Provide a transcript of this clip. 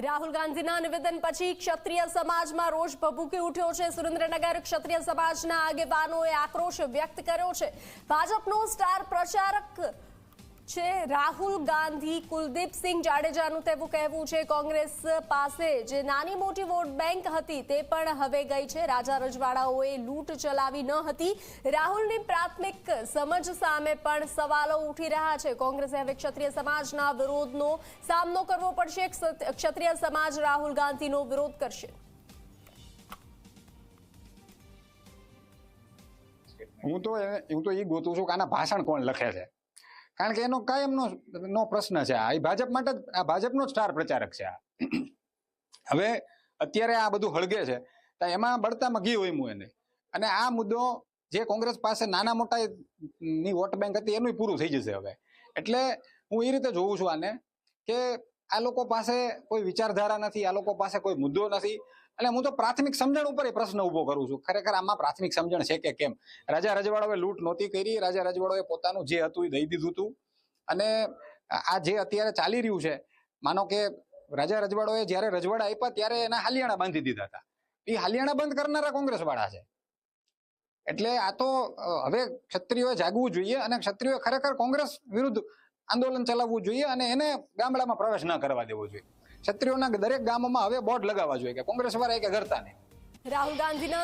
રાહુલ ગાંધીના નિવેદન પછી ક્ષત્રિય સમાજમાં રોષ ભભૂકી ઉઠ્યો છે. સુરેન્દ્રનગર ક્ષત્રિય સમાજના આગેવાનોએ આક્રોશ વ્યક્ત કર્યો છે. ભાજપનો સ્ટાર પ્રચારક છે. રાહુલ ગાંધી કુલદીપસિંહ જાડેજાનું તેવું કહેવું છે. કોંગ્રેસ પાસે જે નાની મોટી વોટ બેંક હતી તે પણ હવે ગઈ છે. રાજા રજવાડાઓએ લૂંટ ચલાવી ન હતી. રાહુલની પ્રાથમિક સમજ સામે પણ સવાલો ઉઠી રહ્યા છે. કોંગ્રેસે હવે ક્ષત્રિય સમાજના વિરોધનો સામનો કરવો પડશે. ક્ષત્રિય સમાજ રાહુલ ગાંધીનો વિરોધ કરશે. હું તો હું તો એ ગોતું છું કે આના ભાષણ કોણ લખે છે? કારણ કે એનો કાયમનો નો પ્રશ્ન છે આ. ભાજપ માટે આ ભાજપનો સ્ટાર પ્રચારક છે આ. હવે અત્યારે આ બધું હળગે છે, તો એમાં બળતામાં ઘી હોય એને. અને આ મુદ્દો જે કોંગ્રેસ પાસે નાના મોટા ની વોટ બેંક હતી એનું પૂરું થઈ જશે હવે. એટલે હું એ રીતે જોઉં છું આને કે આ લોકો પાસે કોઈ વિચારધારા નથી, આ લોકો પાસે કોઈ મુદ્દો નથી. એટલે હું તો પ્રાથમિક સમજણ ઉપર એ પ્રશ્ન ઊભો કરું છું. ખરેખર આમાં પ્રાથમિક સમજણ છે કે કેમ? રાજા રજવાડાઓએ લૂંટ નહોતી કરી. રાજા રજવાડાઓએ પોતાનું જે હતું એ દઈ દીધું હતું. અને આ જે અત્યારે ચાલી રહ્યું છે, માનો કે રાજા રજવાડોએ જ્યારે રજવાડા આપ્યા ત્યારે એના હાલિયાણા બાંધી દીધા હતા. એ હાલિયાણા બંધ કરનારા કોંગ્રેસ વાળા છે. એટલે આ તો હવે ક્ષત્રિયોએ જાગવું જોઈએ અને ક્ષત્રિયોએ ખરેખર કોંગ્રેસ વિરુદ્ધ આંદોલન ચલાવવું જોઈએ અને એને ગામડામાં પ્રવેશ ન કરવા દેવો જોઈએ. ક્ષત્રિયોના દરેક ગામોમાં હવે બોર્ડ લગાવવા જોઈએ કે કોંગ્રેસ વાળા કે કરતા નહીં રાહુલ ગાંધીના